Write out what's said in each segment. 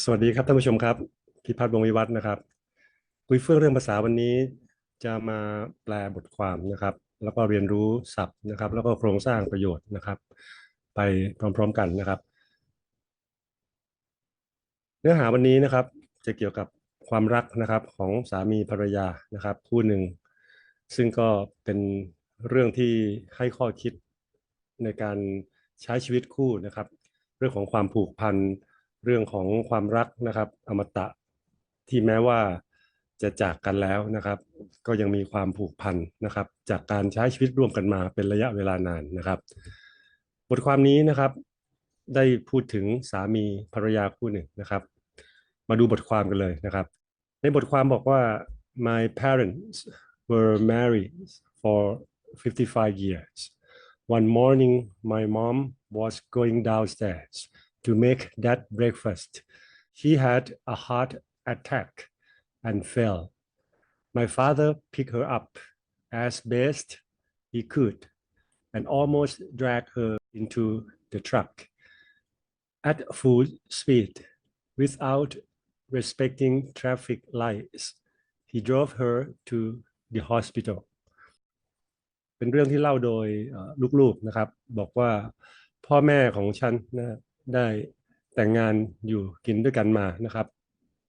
สวัสดีครับท่านผู้ชมครับพิพัฒน์วงวิวัฒน์นะครับ คุยเฟื่องเรื่องภาษาวันนี้จะมาแปลบทความนะครับ แล้วก็เรียนรู้ศัพท์นะครับ แล้วก็โครงสร้างประโยชน์นะครับ ไปพร้อมๆกันนะครับ เนื้อหาวันนี้นะครับจะเกี่ยวกับความรักนะครับของสามีภรรยานะครับ คู่หนึ่ง ซึ่งก็เป็นเรื่องที่ให้ข้อคิดในการใช้ชีวิตคู่นะครับ เรื่องของความผูกพันเเรื่องของความรักนะครับ อมตะที่แม้ว่าจะจากกันแล้วนะครับ ก็ยังมีความผูกพันนะครับ จากการใช้ชีวิตร่วมกันมาเป็นระยะเวลานานนะครับ บทความนี้นะครับ ได้พูดถึงสามีภรรยาคู่หนึ่งนะครับ มาดูบทความกันเลยนะครับ ในบทความบอกว่า my parents were married for 55 years one morning my mom was going downstairs to make that breakfast she had a heart attack and fell my father picked her up as best he could and almost dragged her into the truck at full speed without respecting traffic lights. He drove her to the hospital. เป็นเรื่องที่เล่าโดยเอ่อลูกๆนะครับ บอกว่าพ่อแม่ของฉันนะ ได้แต่งงานอยู่กินด้วยกันมานะครับ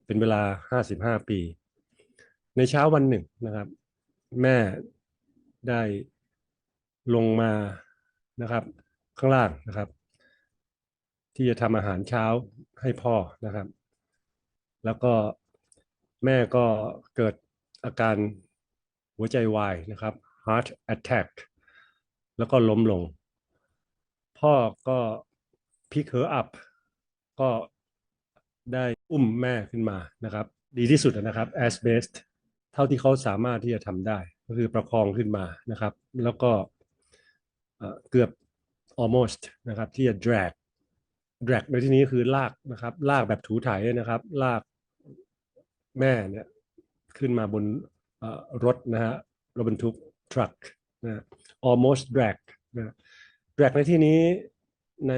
เป็นเวลา55ปี ในเช้าวันหนึ่งนะครับ แม่ได้ลงมานะครับ ข้างล่างนะครับ ที่จะทำอาหารเช้าให้พ่อนะครับ แล้วก็แม่ก็เกิดอาการหัวใจวายนะครับ heart attack แล้วก็ล้มลง พ่อก็ pick her up ก็ได้อุ้มแม่ขึ้นมานะครับ ดีที่สุดนะครับ as best เท่าที่เขาสามารถที่จะทำได้ ก็คือประคองขึ้นมานะครับ แล้วก็เกือบ almost นะครับ ที่จะ drag drag ในที่นี้คือลากนะครับ ลากแบบถูไถนะครับ ลากแม่เนี่ยขึ้นมาบนรถนะฮะรถบรรทุก truck นะ almost drag นะ drag ในที่นี้ใน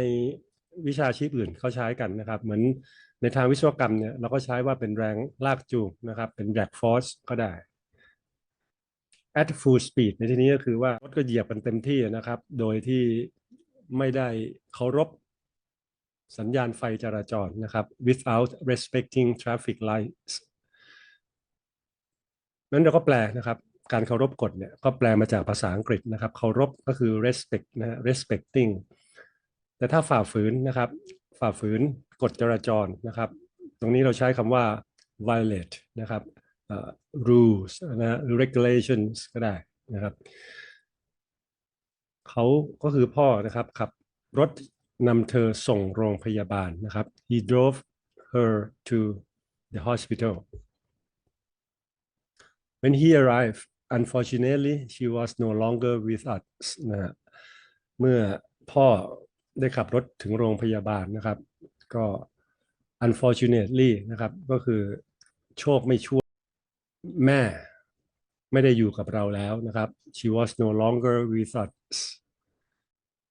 วิชาชีพอื่นเขาใช้กันนะครับ เหมือนในทางวิศวกรรมเนี่ยเราก็ใช้ว่าเป็นแรงลากจูงนะครับ เป็น drag force ก็ได้ at full speed ในที่นี้ก็คือว่ารถก็เหยียบกันเต็มที่นะครับ โดยที่ไม่ได้เคารพสัญญาณไฟจราจรนะครับ without respecting traffic lights นั้นเราก็แปลนะครับ การเคารพกฎเนี่ยก็แปลมาจากภาษาอังกฤษนะครับ เคารพก็คือ respect นะ respecting แต่ถ้าฝ่าฝืนนะครับ ฝ่าฝืนกฎจราจรนะครับ ตรงนี้เราใช้คำว่า violate นะครับเอ่อ rules นะ regulations ก็ได้นะครับเขาก็คือพ่อนะครับขับรถนำเธอส่งโรงพยาบาลนะครับ he drove her to the hospital when he arrived unfortunately she was no longer with us นะเมื่อพ่อ ได้ขับรถถึงโรงพยาบาลนะครับ ก็ unfortunately นะครับ ก็คือโชคไม่ช่วยแม่ไม่ได้อยู่กับเราแล้วนะครับ she was no longer with us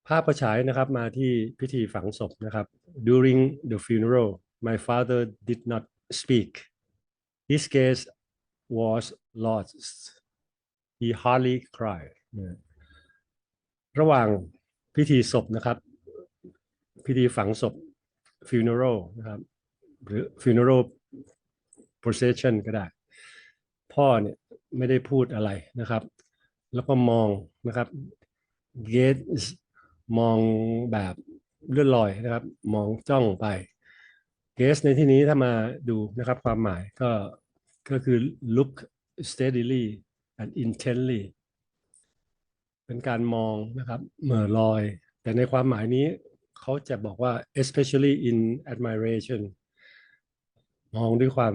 ภาพประฉายนะครับมาที่พิธีฝังศพนะครับ during the funeral my father did not speak his gaze was lost he hardly cried ระหว่างพิธีศพนะครับ พิธีฝังศพ funeral นะครับ หรือ funeral procession ก็ได้ พ่อเนี่ยไม่ได้พูดอะไรนะครับ แล้วก็มองนะครับ gaze มองแบบเลื่อนลอยนะครับ มองจ้องไป gaze ในที่นี้ถ้ามาดูนะครับความหมายก็ก็คือ look steadily and intently เป็นการมองนะครับเหม่อลอย แต่ในความหมายนี้ เขาจะบอกว่า especially in admiration มองด้วยความ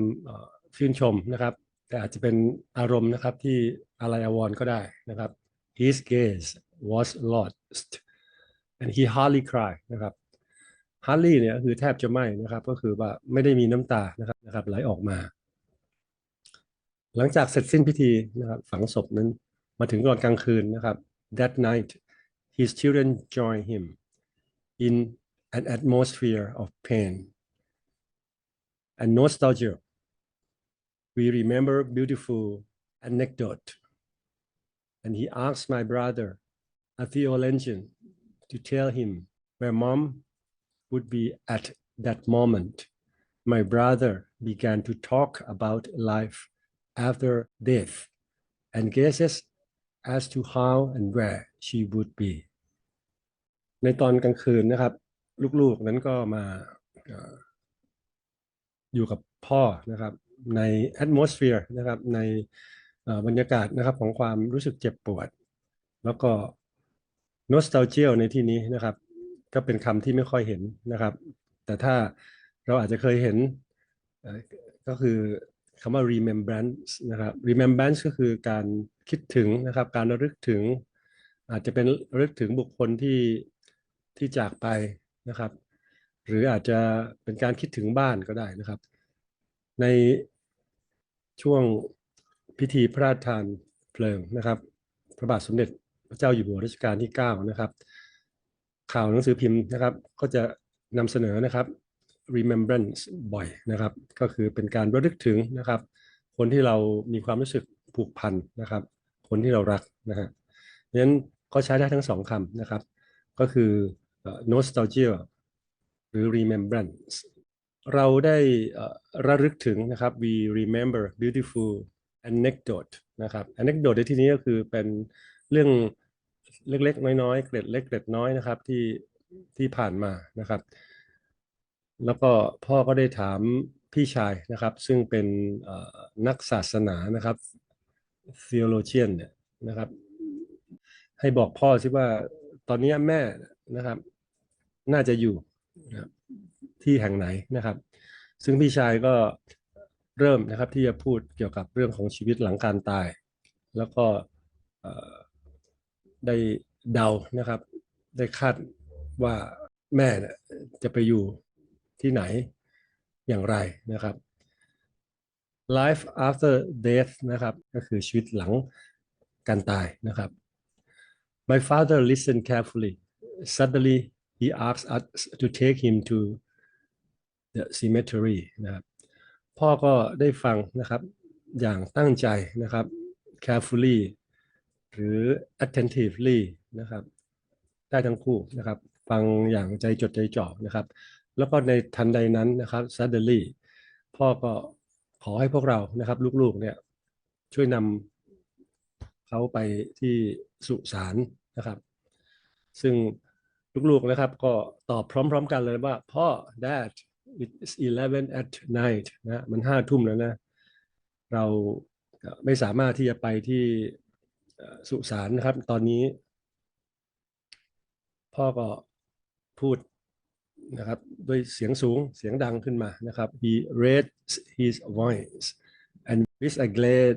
ชื่นชมนะครับ แต่อาจจะเป็นอารมณ์นะครับที่อะไรอวร์ก็ได้นะครับ his gaze was lost and he hardly cried นะครับ hardly เนี่ยคือแทบจะไม่นะครับ ก็คือว่าไม่ได้มีน้ำตานะครับนะครับไหลออกมา หลังจากเสร็จสิ้นพิธีนะครับฝังศพนั้นมาถึงตอนกลางคืนนะครับ that night his children joined him in an atmosphere of pain and nostalgia. We remember beautiful anecdote. And he asked my brother, a theologian, to tell him where mom would be at that moment. My brother began to talk about life after death and guesses as to how and where she would be ในตอนกลางคืนนะครับ ลูกๆนั้นก็มาอยู่กับพ่อนะครับ ใน atmosphere นะครับ ในบรรยากาศนะครับของความรู้สึกเจ็บปวด แล้วก็ nostalgia ในที่นี้นะครับ ก็เป็นคำที่ไม่ค่อยเห็นนะครับ แต่ถ้าเราอาจจะเคยเห็นก็คือคำว่า remembrance นะครับ remembrance ก็คือการคิดถึงนะครับ การระลึกถึง อาจจะเป็นระลึกถึงบุคคลที่ ที่จากไปนะครับ หรืออาจจะเป็นการคิดถึงบ้านก็ได้นะครับ ในช่วงพิธีพระราชทานเพลิงนะครับ พระบาทสมเด็จพระเจ้าอยู่หัวรัชกาลที่ 9 นะครับ ข่าวหนังสือพิมพ์นะครับ ก็จะนำเสนอนะครับ remembrance บ่อยนะครับ ก็คือเป็นการระลึกถึงนะครับ คนที่เรามีความรู้สึกผูกพันนะครับ คนที่เรารักนะฮะเพราะฉะนั้นก็ใช้ได้ทั้งสองคำนะครับ ก็คือ nostalgia หรือ remembrance เราได้ระลึกถึงนะครับ we remember beautiful anecdote นะครับ anecdote ในที่นี้ก็คือเป็นเรื่องเล็กๆ น้อยๆ เกร็ดเล็กเกร็ดน้อยนะครับที่ที่ผ่านมานะครับ แล้วก็พ่อก็ได้ถามพี่ชายนะครับ ซึ่งเป็นนักศาสนานะครับ theologian เนี่ยนะครับ ให้บอกพ่อสิว่าตอนนี้แม่ นะครับ น่าจะอยู่ที่แห่งไหนนะครับ ซึ่งพี่ชายก็เริ่มนะครับที่จะพูดเกี่ยวกับเรื่องของชีวิตหลังการตาย แล้วก็ได้เดานะครับ ได้คาดว่าแม่จะไปอยู่ที่ไหนอย่างไรนะครับ life after death นะครับก็คือชีวิตหลังการตายนะครับ My father listened carefully. Suddenly, he asked us to take him to the cemetery นะครับพ่อก็ได้ฟังนะครับอย่างตั้งใจนะครับ carefully หรือ attentively นะครับ ได้ทั้งคู่นะครับ ฟังอย่างใจจดใจจ่อนะครับ แล้วก็ในทันใดนั้นนะครับ suddenly พ่อก็ขอให้พวกเรานะครับ ลูกๆเนี่ยช่วยนำเขาไปที่สุสานนะครับ ซึ่ง ลูกๆนะครับ ก็ตอบพร้อม ๆ กันเลยว่า พ่อ dad it's 11 at night นะมันห้าทุ่มแล้วนะ เราไม่สามารถที่จะไปที่สุสานนะครับ ตอนนี้ พ่อก็พูดนะครับด้วยเสียงสูงเสียงดังขึ้นมานะครับ he raised his voice and with a glad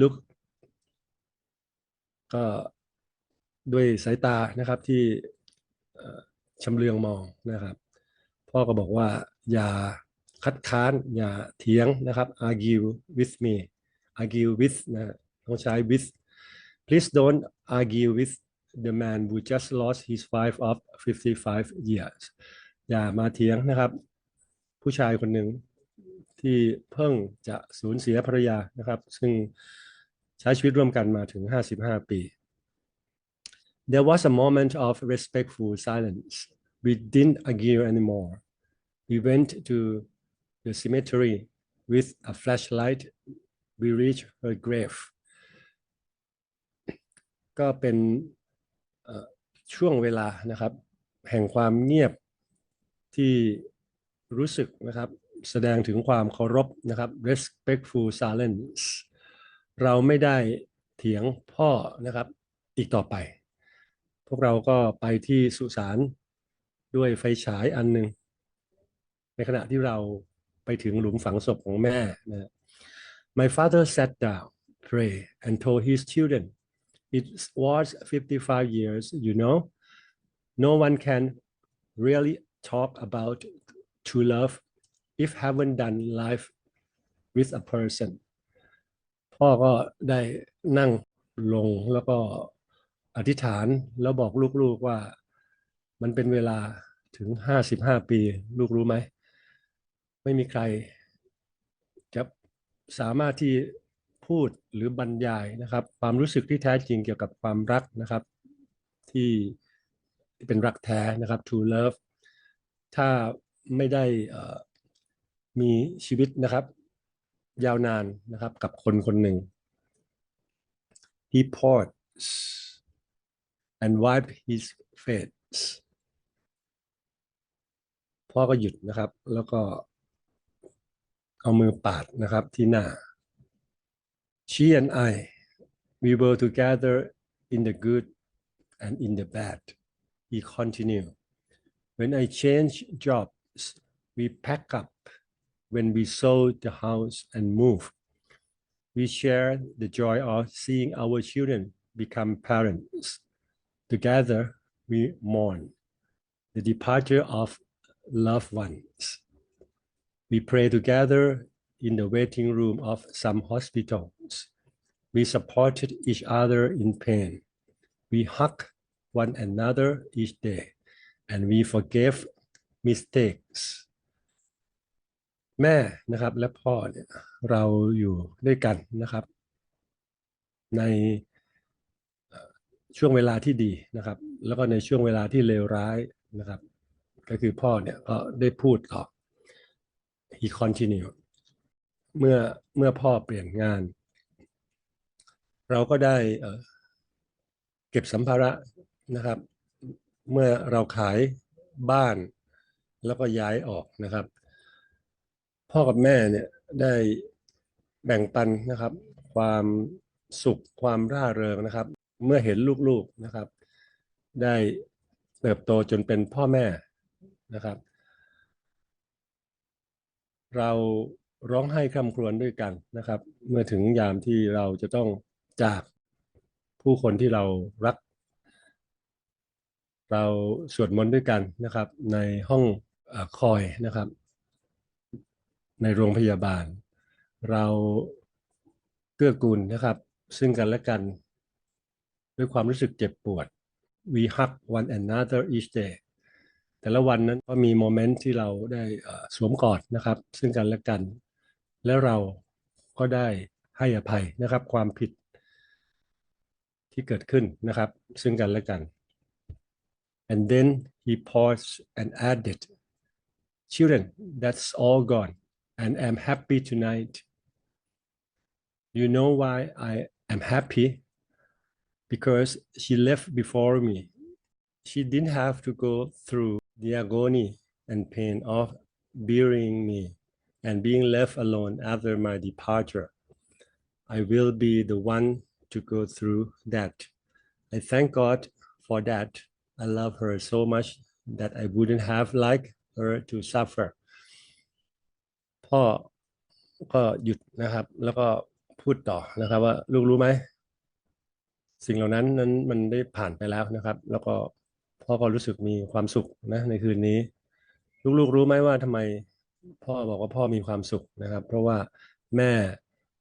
look ก็ด้วยสายตานะครับที่ ชำเลืองมองนะครับ พ่อก็บอกว่า อย่าคัดค้าน อย่าเถียงนะครับ argue with me argue with นะต้องใช้ with please don't argue with the man who just lost his wife of 55 years อย่ามาเถียงนะครับ ผู้ชายคนหนึ่งที่เพิ่งจะสูญเสียภรรยานะครับ ซึ่งใช้ชีวิตร่วมกันมาถึง 55 ปี There was a moment of respectful silence. We didn't argue anymore. We went to the cemetery with a flashlight. We reached her grave. ก็เป็นช่วงเวลานะครับ แห่งความเงียบที่รู้สึกนะครับ แสดงถึงความเคารพนะครับ respectful silence เราไม่ได้เถียงพ่อนะครับอีกต่อไป พวกเราก็ไปที่สุสานด้วยไฟฉายอันหนึ่งในขณะที่เราไปถึงหลุมฝังศพของแม่นะ My father sat down, pray, and told his children, It was 55 years, you know. No one can really talk about true love if haven't done life with a person. พ่อก็ได้นั่งลงแล้วก็ อธิษฐานแล้วบอกลูกๆว่ามันเป็นเวลาถึง55ปี ลูกรู้ไหม ไม่มีใครจะสามารถที่พูดหรือบรรยายนะครับ ความรู้สึกที่แท้จริงเกี่ยวกับความรักนะครับ ที่ที่เป็นรักแท้นะครับ true love ถ้าไม่ได้มีชีวิตนะครับ ยาวนานนะครับกับคนคนหนึ่ง he paused and wiped his face พ่อก็หยุดนะครับ แล้วก็เอามือปาดนะครับที่หน้า she and I we were together in the good and in the bad he continued when I changed jobs we pack up when we sold the house and moved we share the joy of seeing our children become parents together we mourn the departure of loved ones we pray together in the waiting room of some hospitals. We supported each other in pain. We hug one another each day, and we forgave mistakes. แม่นะครับและพ่อเนี่ยเราอยู่ด้วยกันนะครับ ในเอ่อ ช่วงเวลาที่ดีนะครับ แล้วก็ในช่วงเวลาที่เลวร้ายนะครับ ก็คือพ่อเนี่ยก็ได้พูดต่อ he continued เมื่อเมื่อพ่อเปลี่ยนงาน เราก็ได้เอ่อเก็บสัมภาระนะครับ เมื่อเราขายบ้านแล้วก็ย้ายออกนะครับ พ่อกับแม่เนี่ยได้แบ่งปันนะครับ ความสุขความร่าเริงนะครับ เมื่อเห็นลูกๆนะครับ ได้เติบโตจนเป็นพ่อแม่นะครับ เราร้องไห้คร่ำครวญด้วยกันนะครับ เมื่อถึงยามที่เราจะต้องจากผู้คนที่เรารัก เราสวดมนต์ด้วยกันนะครับ ในห้องอคอยนะครับ ในโรงพยาบาล เราเกื้อกูลนะครับ ซึ่งกันและกัน ด้วยความรู้สึกเจ็บปวด we hug one another each day แต่ละวันนั้นก็มีโมเมนต์ที่เราได้สวมกอดนะครับ ซึ่งกันและกัน และเราก็ได้ให้อภัยนะครับ ความผิดที่เกิดขึ้นนะครับ ซึ่งกันและกัน and then he paused and added children that's all gone and I'm happy tonight you know why I am happy because she left before me she didn't have to go through the agony and pain of burying me and being left alone after my departure. I will be the one to go through that. I thank God for that. I love her so much that I wouldn't have liked her to suffer. พ่อก็หยุดนะครับ แล้วก็พูดต่อนะครับ ว่าลูกรู้ไหม สิ่งเหล่านั้นนั้นมันได้ผ่านไปแล้วนะครับ แล้วก็พ่อก็รู้สึกมีความสุขนะในคืนนี้ ลูกๆรู้ไหมว่าทำไมพ่อบอกว่าพ่อมีความสุขนะครับ เพราะว่าแม่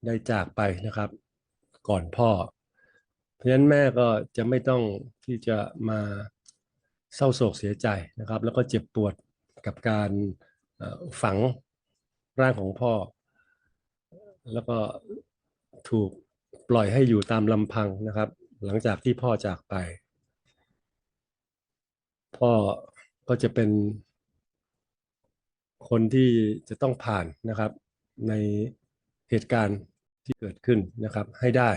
ได้จากไปนะครับ ก่อนพ่อ เพราะฉะนั้นแม่ก็จะไม่ต้องที่จะมาเศร้าโศกเสียใจนะครับ แล้วก็เจ็บปวดกับการฝังร่างของพ่อ แล้วก็ถูกปล่อยให้อยู่ตามลำพังนะครับ หลังจากที่พ่อจากไป พ่อก็จะเป็นคนที่จะต้องผ่านนะครับ ในเหตุการณ์ที่เกิดขึ้นนะครับ ให้ได้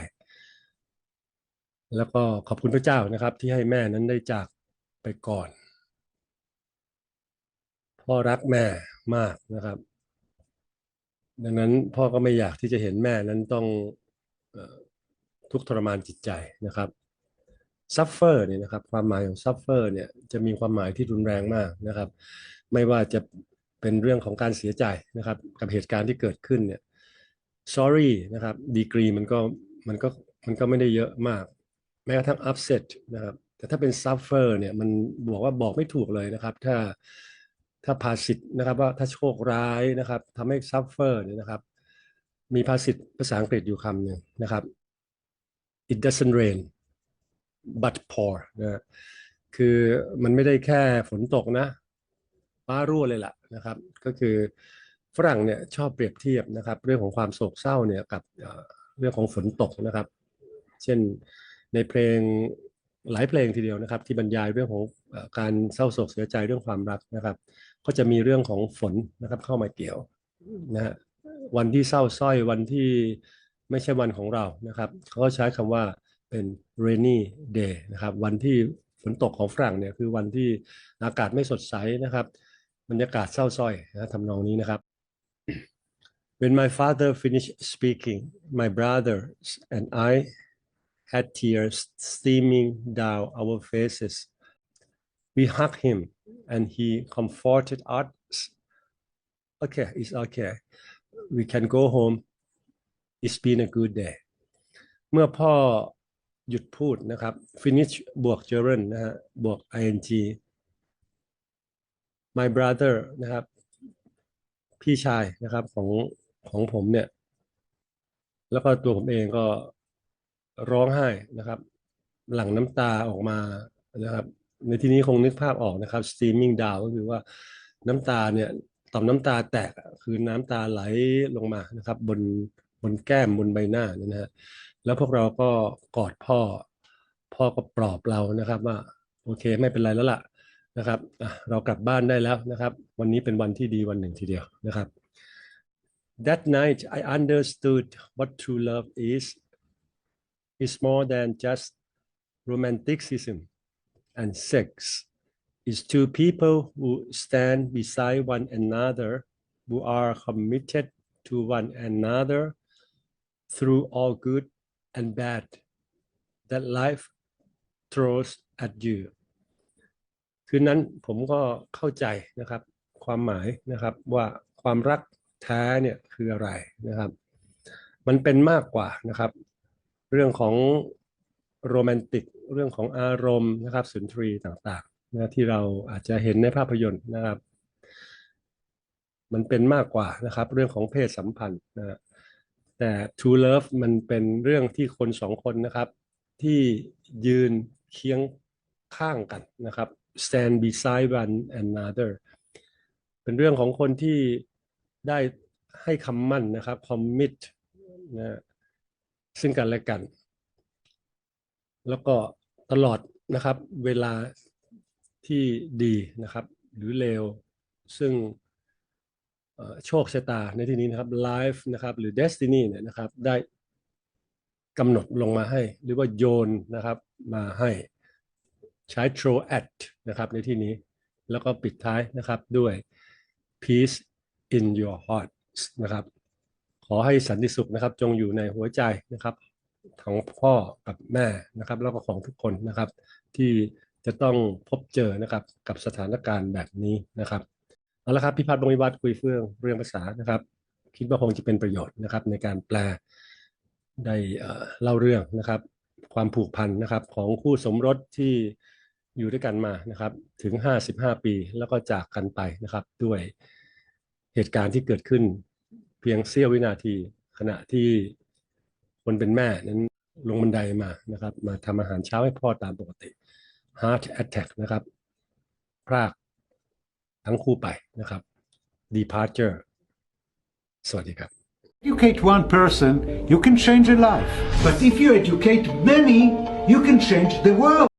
แล้วก็ขอบคุณพระเจ้านะครับ ที่ให้แม่นั้นได้จากไปก่อน พ่อรักแม่มากนะครับ ดังนั้นพ่อก็ไม่อยากที่จะเห็นแม่นั้นต้อง ทุกทรมานจิตใจนะครับ suffer เนี่ยนะครับความหมายของ suffer เนี่ยจะมีความหมายที่รุนแรงมากนะครับ ไม่ว่าจะเป็นเรื่องของการเสียใจนะครับ กับเหตุการณ์ที่เกิดขึ้นเนี่ย sorry นะครับดีกรีมันก็มันก็มันก็ไม่ได้เยอะมาก แม้กระทั่ง upset นะครับแต่ถ้าเป็น suffer เนี่ยมันบอกว่าบอกไม่ถูกเลยนะครับ ถ้าถ้าภาษิตนะครับว่าถ้าโชคร้ายนะครับทำให้ suffer เนี่ยนะครับ มีภาษิตภาษาอังกฤษอยู่คำหนึ่งนะครับ it doesn't rain but pour นะคือมันไม่ได้แค่ฝนตกนะฟ้ารั่วเลยล่ะนะครับ ก็คือฝรั่งเนี่ยชอบเปรียบเทียบนะครับ เรื่องของความโศกเศร้าเนี่ยกับเรื่องของฝนตกนะครับ เช่นในเพลงหลายเพลงทีเดียวนะครับ ที่บรรยายเรื่องของการเศร้าโศกเสียใจเรื่องความรักนะครับ ก็จะมีเรื่องของฝนนะครับเข้ามาเกี่ยวนะฮะวันที่เศร้าสร้อยวันที่ ไม่ใช่วันของเรานะครับเขาก็ใช้คำว่าเป็น rainy day นะครับวันที่ฝนตกของฝรั่งเนี่ยคือวันที่อากาศไม่สดใสนะครับบรรยากาศเศร้าส้อยนะทำนองนี้นะครับ When my father finished speaking, my brothers and I had tears streaming down our faces. We hugged him and he comforted us. Okay, it's okay. We can go home. It's been a good day. เมื่อพ่อหยุดพูดนะครับ finish บวก gerund นะฮะบวก ing my brother นะครับ พี่ชายนะครับของของผมเนี่ย แล้วก็ตัวผมเองก็ร้องไห้นะครับ หลั่งน้ำตาออกมานะครับ ในที่นี้คงนึกภาพออกนะครับ streaming down ก็คือว่าน้ำตาเนี่ยต่อมน้ำตาแตกคือน้ำตาไหลลงมานะครับ บน บนแก้มบนใบหน้านี่นะฮะแล้วพวกเราก็กอดพ่อ พ่อก็ปลอบเรานะครับว่าโอเคไม่เป็นไรแล้วล่ะนะครับเรากลับบ้านได้แล้วนะครับ วันนี้เป็นวันที่ดีวันหนึ่งทีเดียวนะครับ That night I understood what true love is. It's more than just romanticism and sex. It's two people who stand beside one another, who are committed to one another through all good and bad that life throws at you. คืนนั้นผมก็เข้าใจนะครับ ความหมายนะครับว่าความรักแท้เนี่ยคืออะไรนะครับ มันเป็นมากกว่านะครับ เรื่องของโรแมนติกเรื่องของอารมณ์นะครับสุนทรีต่างๆนะที่เราอาจจะเห็นในภาพยนตร์นะครับ มันเป็นมากกว่านะครับ เรื่องของเพศสัมพันธ์นะฮะ แต่ true love มันเป็นเรื่องที่คนสองคนนะครับ ที่ยืนเคียงข้างกันนะครับ stand beside one another เป็นเรื่องของคนที่ได้ให้คำมั่นนะครับ commit นะซึ่งกันและกัน แล้วก็ตลอดนะครับเวลาที่ดีนะครับ หรือเลวซึ่ง โชคชะตาในที่นี้นะครับ life นะครับหรือ destiny เนี่ยนะครับได้กำหนดลงมาให้ หรือว่าโยนนะครับมาให้ใช้ throw at นะครับในที่นี้แล้วก็ปิดท้ายนะครับด้วย peace in your heart นะครับขอให้สันติสุขนะครับจงอยู่ในหัวใจนะครับของพ่อกับแม่นะครับ แล้วก็ของทุกคนนะครับ ที่จะต้องพบเจอนะครับกับสถานการณ์แบบนี้นะครับ เอาละครับพิพัฒน์บงวิวัฒน์คุยเฟื่องเรื่องภาษานะครับ คิดว่าคงจะเป็นประโยชน์นะครับ ในการแปลได้เล่าเรื่องนะครับ ความผูกพันนะครับ ของคู่สมรสที่อยู่ด้วยกันมานะครับ ถึง 55 ปีแล้วก็จากกันไปนะครับ ด้วยเหตุการณ์ที่เกิดขึ้น เพียงเสี้ยววินาที ขณะที่คนเป็นแม่นั้นลงบันไดมานะครับ มาทำอาหารเช้าให้พ่อตามปกติ heart attack นะครับพราก ทั้งคู่ไปนะครับ departure สวัสดีครับ educate one person, you can change a life. But if you educate many, you can change the world.